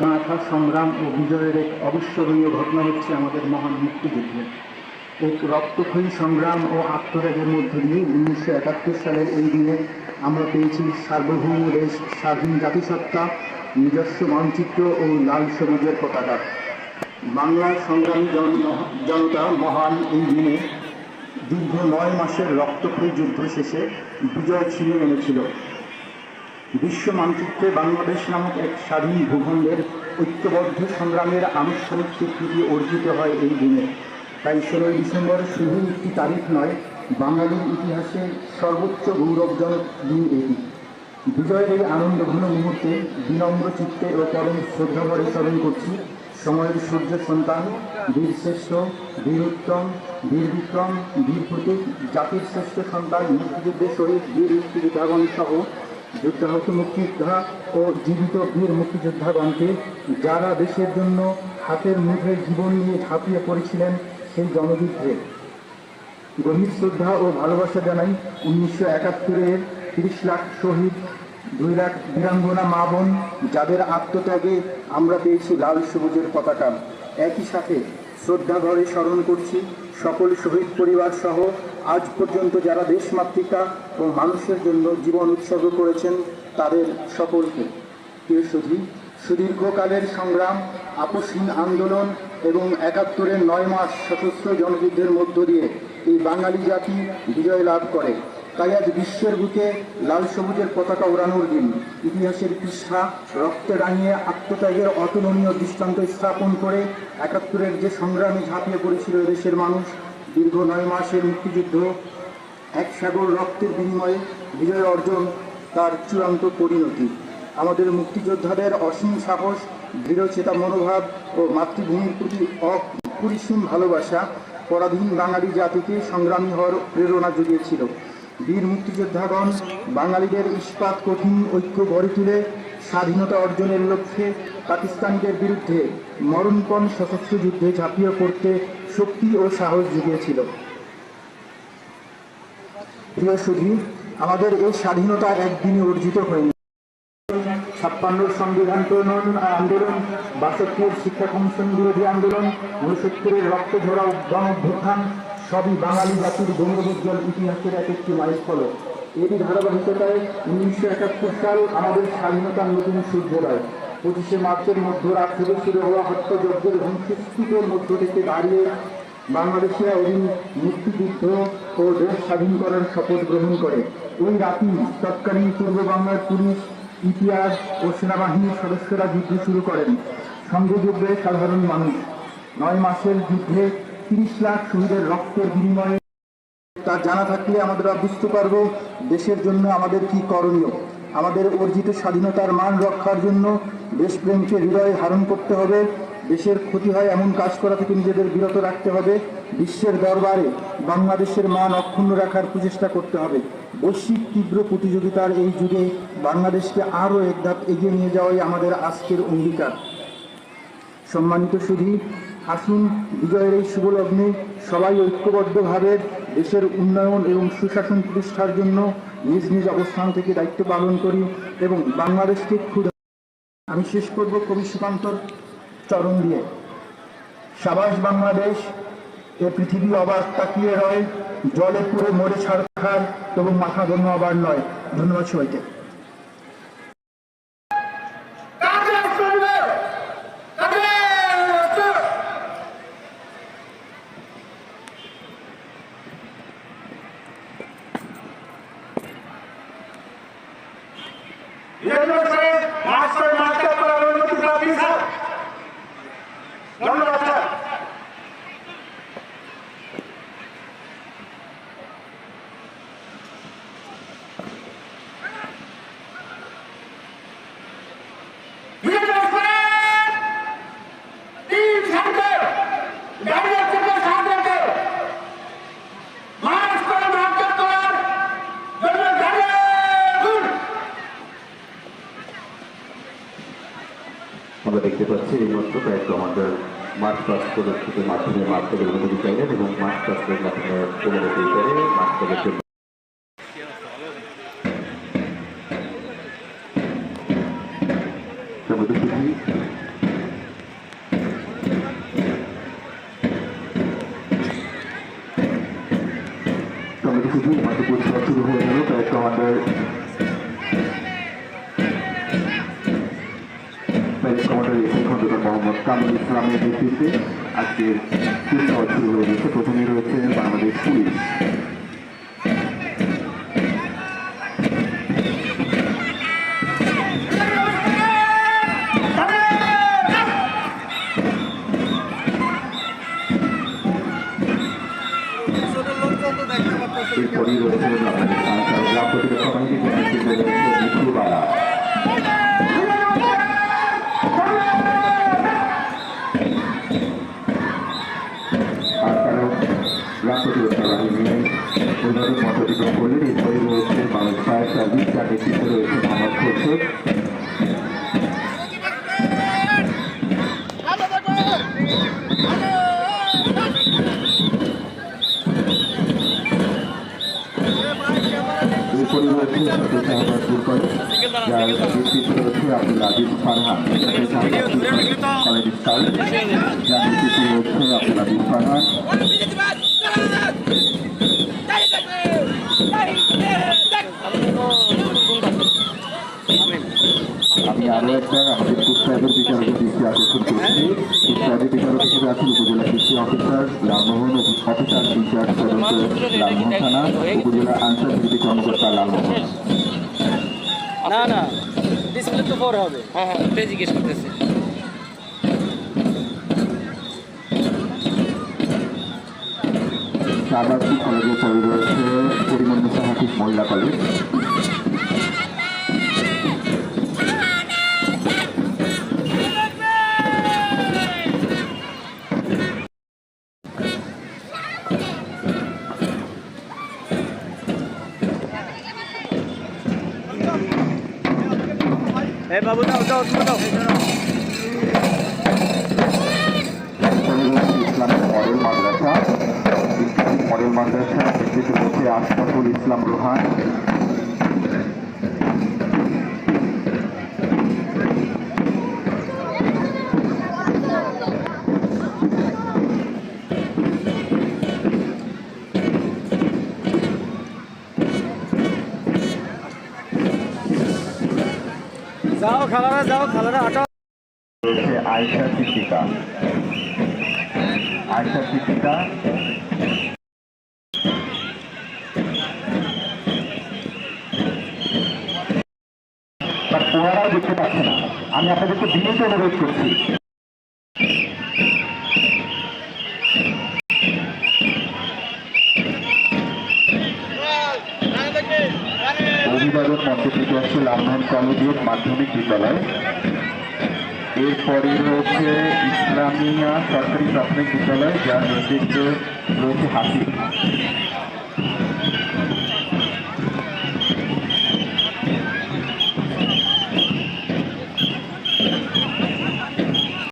গাঁথা সংগ্রাম ও বিজয়ের এক অবিস্মরণীয় ঘটনা হচ্ছে আমাদের মহান মুক্তিযুদ্ধে। এক রক্তক্ষয়ী সংগ্রাম ও আত্মত্যাগের মধ্য দিয়ে উনিশশো একাত্তর সালের এই দিনে আমরা পেয়েছি সার্বভৌম দেশ, স্বাধীন জাতিসত্তা নিজস্ব মানচিত্র ও লাল সবুজের পতাকা। বাংলার সংগ্রামী জন- জনতা মহান এই দিনে দীর্ঘ নয় মাসের রক্তক্ষয়ী যুদ্ধ শেষে বিজয় ছিনিয়ে এনেছিল। বিশ্ব মানচিত্রে বাংলাদেশ নামক এক স্বাধীন ভূখণ্ডের ঐক্যবদ্ধ সংগ্রামের আনুষ্ঠানিক স্বীকৃতি অর্জিত হয় এই দিনে। তাই ষোলোই ডিসেম্বর শুধু একটি তারিখ নয়, বাঙালির ইতিহাসে সর্বোচ্চ গৌরবজনক দিন এটি। বিজয়ের এই আনন্দঘন মুহূর্তে বিনম্র চিত্তে ও পরম শ্রদ্ধাভরে স্মরণ করছি। সময়ের সূর্য সন্তান, বীর শ্রেষ্ঠ, বীর উত্তম, বীর বিক্রম, বীর প্রতীক, জাতির শ্রেষ্ঠ সন্তান, মুক্তিযুদ্ধের শহীদ, বীর মুক্তিযোদ্ধাগণ সহ যুদ্ধাহত মুক্তিযোদ্ধা ও জীবিত বীর মুক্তিযোদ্ধাগণকে যারা দেশের জন্য হাতের মুখে জীবন নিয়ে ঝাঁপিয়ে পড়েছিলেন সেই জনযুদ্ধে। গভীর শ্রদ্ধা ও ভালোবাসা জানাই উনিশশো একাত্তরের তিরিশ লাখ শহীদ, দুই লাখ বীরাঙ্গনা মা বোন, যাদের আত্মত্যাগে আমরা পেয়েছি লাল সবুজের পতাকা। একই সাথে শ্রদ্ধা ঘরে স্মরণ করছি সকল শহীদ পরিবার সহ আজ পর্যন্ত যারা দেশমাতৃকা ও মানুষের জন্য জীবন উৎসর্গ করেছেন তাদের সকলকে। প্রিয় সুধী, সুদীর্ঘকালের সংগ্রাম আপসহীন আন্দোলন এবং একাত্তরের নয় মাস সশস্ত্র জনযুদ্ধের মধ্য দিয়ে এই বাঙালি জাতি বিজয় লাভ করে। তাই আজ বিশ্বের বুকে লাল সবুজের পতাকা ওড়ানোর দিন। ইতিহাসের পৃষ্ঠা, রক্তে রাঙিয়ে আত্মত্যাগের অতুলনীয় দৃষ্টান্ত স্থাপন করে একাত্তরের যে সংগ্রামে ঝাঁপিয়ে পড়েছিল দেশের মানুষ, দীর্ঘ নয় মাসের মুক্তিযুদ্ধ, এক সাগর রক্তের বিনিময়ে বিজয় অর্জন তার চূড়ান্ত পরিণতি। আমাদের মুক্তিযোদ্ধাদের অসীম সাহস দৃঢ়চেতা মনোভাব ও মাতৃভূমির প্রতি অপরিসীম ভালোবাসা পরাধীন বাঙালি জাতিকে সংগ্রামী হওয়ার প্রেরণা জুগিয়েছিল। বীর মুক্তিযোদ্ধাগণ বাঙালিদের ইস্পাত কঠিন ঐক্য গড়ে তুলে স্বাধীনতা অর্জনের লক্ষ্যে পাকিস্তানিদের বিরুদ্ধে মরণপণ সশস্ত্র যুদ্ধে ঝাঁপিয়ে পড়তে শক্তি ও সাহস জুগিয়েছিল। প্রিয় সুধী, আমাদের এই স্বাধীনতা একদিনে অর্জিত হয়নি। ছাপ্পান্নর সংবিধান প্রণয়ন আন্দোলন, বাষট্টির শিক্ষা কমিশন বিরোধী আন্দোলন উনসত্তরের রক্ত ঝরা গণ অভ্যুত্থান সবই বাঙালি জাতির গৌরবোজ্জ্বল ইতিহাসের এক একটি মাইলফলক। এরই ধারাবাহিকতায় উনিশশো একাত্তর সাল আমাদের স্বাধীনতার নতুন সূর্যোদয়। পঁচিশে মার্চের মধ্যরাত থেকে শুরু হওয়া হত্যাযজ্ঞের ধ্বংসস্তূপের মধ্য থেকে দাঁড়িয়ে বাংলাদেশে ওদিন মুক্তিযুদ্ধ ও দেশ স্বাধীন করার শপথ গ্রহণ করে। ওই রাতেই তৎকালীন পূর্ব বাংলার পুলিশ ইতিহাস ও সেনাবাহিনীর সদস্যরা যুদ্ধ শুরু করেন। সঙ্গে যুদ্ধে সাধারণ মানুষ। নয় মাসের যুদ্ধে তিরিশ লাখ শহীদের রক্তের বিনিময়ে তা জানা থাকলে আমরা বুঝতে পারব দেশের জন্য আমাদের কি করণীয়। আমাদের অর্জিত স্বাধীনতার মান রক্ষার জন্য দেশপ্রেমকে হৃদয়ে ধারণ করতে হবে। দেশের ক্ষতি হয় এমন কাজ করা থেকে নিজেদের বিরত রাখতে হবে। বিশ্বের দরবারে বাংলাদেশের মান অক্ষুণ্ণ রাখার প্রচেষ্টা করতে হবে। বৈশ্বিক তীব্র প্রতিযোগিতার এই যুগে বাংলাদেশকে আরও এক ধাপ এগিয়ে নিয়ে যাওয়াই আমাদের আজকের অঙ্গীকার। সম্মানিত সুধী, আসুন বিজয়ের এই শুভলগ্নে সবাই ঐক্যবদ্ধভাবে দেশের উন্নয়ন এবং সুশাসন প্রতিষ্ঠার জন্য নিজ নিজ অবস্থান থেকে দায়িত্ব পালন করি এবং বাংলাদেশকে ক্ষুধা আমি শেষ করব কবি সুকান্তর চরণ দিয়ে। সাবাস বাংলাদেশ এ পৃথিবী অবাক তাকিয়ে রয় জলে পুরো মরে ছাড়খার এবং মাথা গণ্য আবার নয় ধন্যবাদ সবাইকে। মাস্টার মাস্টার করার অনুমতি দাবি স্যার ধন্যবাদ স্যার ইউনিভার্সিটি তিন সাথে দাঁড়িয়ে থেকে সাথে মাস করে মাস্টার করার জন্য দাঁড়িয়ে আমরা দেখতে পাচ্ছি এই মাত্র প্রায় কমান্ডার মার্চ পাস পদক্ষেপে মাধ্যমে মার্চ থেকে অনুমতি চাইলেন এবং মার্চ পাসের মাধ্যমে অনুমতি করে মার্চ থেকে জন্য সম্মতি prize commander SN Khandakar Mohammad Kamrul ইসলামের নেতৃত্বে আজকের কুচকাওয়াজ শুরু হয়ে গেছে। প্রথমেই রয়েছে বাংলাদেশ পুলিশ। শাহবাজ দুর্গল যার নেতৃত্বে রয়েছে আব্দুল আজিজ ফারহান কলেজ স্কাউট যার নেতৃত্বে রয়েছে আব্দুল আজিজ ফারহান আমি আরও একটা আমাদের কুষ্টাদের বিচারকের দৃষ্টি আকর্ষণ করছি কুষ্টাদের বিচারক হিসেবে আছেন উপজেলা কৃষি অফিসার লালমোহন অফিসার ইনচার্জ সদস্য লালমোহন থানা উপজেলা আনসার ভিত্তিক কর্মকর্তা লালমোহন না না। ডিসপ্লে তো বড় হবে। হ্যাঁ হ্যাঁ ওটাই জিজ্ঞেস করতেছি। শাহবাজপুর কলেজের পরে রয়েছে পরিমন্নসা হাফিজ মহিলা কলেজ। এই বাবু দাও দাও দাও মডেল মাদ্রাসা মডেল মাদ্রাসা রয়েছে ইসলাম রোহান। যাও খালারা যাও খালারা, আটো। রয়েছে আয়সা শিক্ষিকা আয়সা শিক্ষিকা ওনারাও দেখতে পাচ্ছে না। আমি আপনাদেরকে বিনীত অনুরোধ করছি। লালমোহন কলেজের মাধ্যমিক বিদ্যালয়। এরপরে রয়েছে ইসলামিয়া সরকারি প্রাথমিক বিদ্যালয় যার নেতৃত্বে রয়েছে হাসিব